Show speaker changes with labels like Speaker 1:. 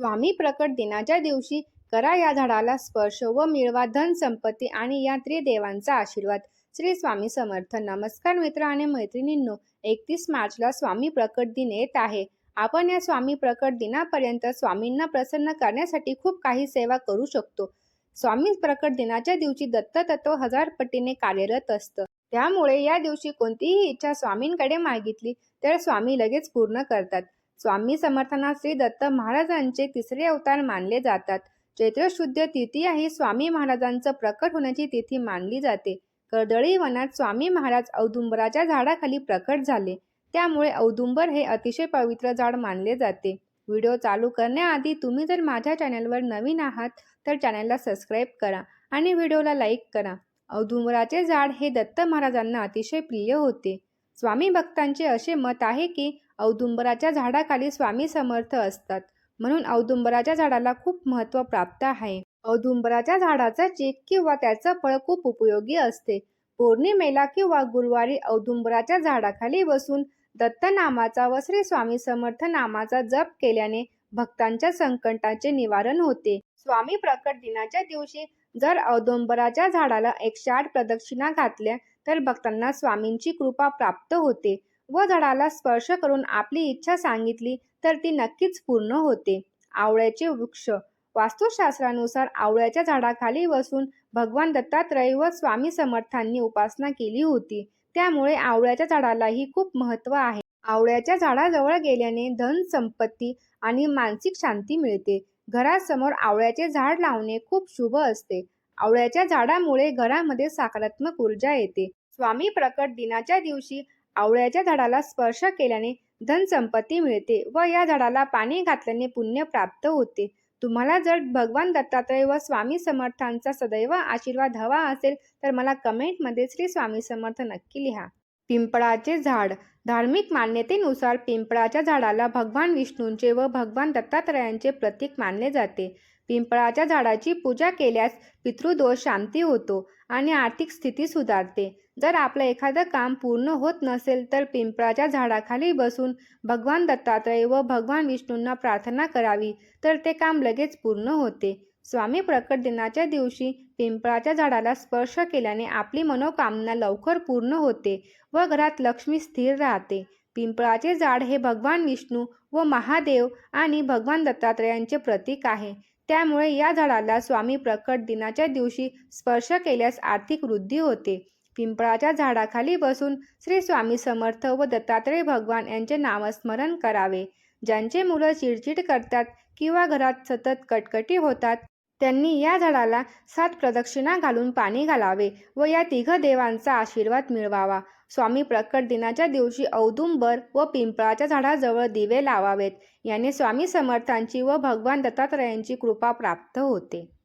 Speaker 1: स्वामी प्रकट दिनाच्या दिवशी करा या झाडाला स्पर्श व मिळवा धन संपत्ती आणि या त्रिदेवांचा आशीर्वाद. श्री स्वामी समर्थ. नमस्कार मित्र आणि मैत्रिणींनो एकतीस मार्चला स्वामी प्रकट दिन येत आहे. आपण या स्वामी प्रकट दिनापर्यंत स्वामींना प्रसन्न करण्यासाठी खूप काही सेवा करू शकतो. स्वामी प्रकट दिनाच्या दिवशी दत्त तत्व हजार पटीने कार्यरत असतं. त्यामुळे या दिवशी कोणतीही इच्छा स्वामींकडे मागितली तर स्वामी लगेच पूर्ण करतात. स्वामी समर्थांना श्री दत्त महाराजांचे तिसरे अवतार मानले जातात. चैत्र शुद्ध तृतीया ही स्वामी महाराजांचं प्रकट होण्याची तिथी मानली जाते. कर्दळी वनात स्वामी महाराज औदुंबराच्या झाडाखाली प्रकट झाले. त्यामुळे औदुंबर हे अतिशय पवित्र झाड मानले जाते. व्हिडिओ चालू करण्याआधी तुम्ही जर माझ्या चॅनलवर नवीन आहात तर चॅनलला सबस्क्राईब करा आणि व्हिडिओला लाईक करा. औदुंबराचे झाड हे दत्त महाराजांना अतिशय प्रिय होते. स्वामी भक्तांचे असे मत आहे की औदुंबराच्या झाडाखाली स्वामी समर्थ असतात. म्हणून औदुंबराच्या झाडाला खूप महत्त्व प्राप्त आहे. औदुंबराच्या झाडाचा चीक किंवा त्याचं फळ खूप उपयोगी असते. पौर्णिमेला किंवा गुरुवारी औदुंबराच्या झाडाखाली बसून दत्त नामाचा व श्री स्वामी समर्थ नामाचा जप केल्याने भक्तांच्या संकटाचे निवारण होते. स्वामी प्रकट दिनाच्या दिवशी जर औदुंबराच्या झाडाला एकशे आठ प्रदक्षिणा घातल्या तर भक्तांना स्वामींची कृपा प्राप्त होते. व झाडाला स्पर्श करून आपली इच्छा सांगितली तर ती नक्कीच पूर्ण होते. आवळ्याचे वृक्ष. वास्तुशास्त्रानुसार आवळ्याच्या झाडाखाली बसून भगवान दत्तात्रय व स्वामी समर्थांनी उपासना केली होती. त्यामुळे आवळ्याच्या झाडालाही खूप महत्त्व आहे. आवळ्याच्या झाडाजवळ गेल्याने धन संपत्ती आणि मानसिक शांती मिळते. घरासमोर आवळ्याचे झाड लावणे खूप शुभ असते. आवळ्याच्या झाडामुळे घरामध्ये सकारात्मक ऊर्जा येते. स्वामी प्रकट दिनाच्या दिवशी आवळ्याच्या झाडाला स्पर्श केल्याने धन संपत्ती मिळते व या झाडाला पाणी घातल्याने पुण्य प्राप्त होते. तुम्हाला जर भगवान दत्तात्रय व स्वामी समर्थांचा सदैव आशीर्वाद हवा असेल तर मला कमेंटमध्ये श्री स्वामी समर्थ नक्की लिहा. पिंपळाचे झाड. धार्मिक मान्यतेनुसार पिंपळाच्या झाडाला भगवान विष्णूंचे व भगवान दत्तात्रयांचे प्रतीक मानले जाते. पिंपळाच्या झाडाची पूजा केल्यास पितृदोष शांती होतो आणि आर्थिक स्थिती सुधारते. जर आपलं एखादं काम पूर्ण होत नसेल तर पिंपळाच्या झाडाखाली बसून भगवान दत्तात्रय व भगवान विष्णूंना प्रार्थना करावी तर ते काम लगेच पूर्ण होते. स्वामी प्रकट दिनाच्या दिवशी पिंपळाच्या झाडाला स्पर्श केल्याने आपली मनोकामना लवकर पूर्ण होते व घरात लक्ष्मी स्थिर राहते. पिंपळाचे झाड हे भगवान विष्णू व महादेव आणि भगवान दत्तात्रयांचे प्रतीक आहे. त्यामुळे या झाडाला स्वामी प्रकट दिनाच्या दिवशी स्पर्श केल्यास आर्थिक वृद्धी होते. पिंपळाच्या झाडाखाली बसून श्री स्वामी समर्थ व दत्तात्रय भगवान यांचे नामस्मरण करावे. ज्यांचे मुलं चिडचिड करतात किंवा घरात सतत कटकटी होतात त्यांनी या झाडाला सात प्रदक्षिणा घालून पाणी घालावे व या तिघ देवांचा आशीर्वाद मिळवावा. स्वामी प्रकट दिनाच्या दिवशी औदुंबर व पिंपळाच्या झाडाजवळ दिवे लावावेत. याने स्वामी समर्थांची व भगवान दत्तात्रयांची कृपा प्राप्त होते.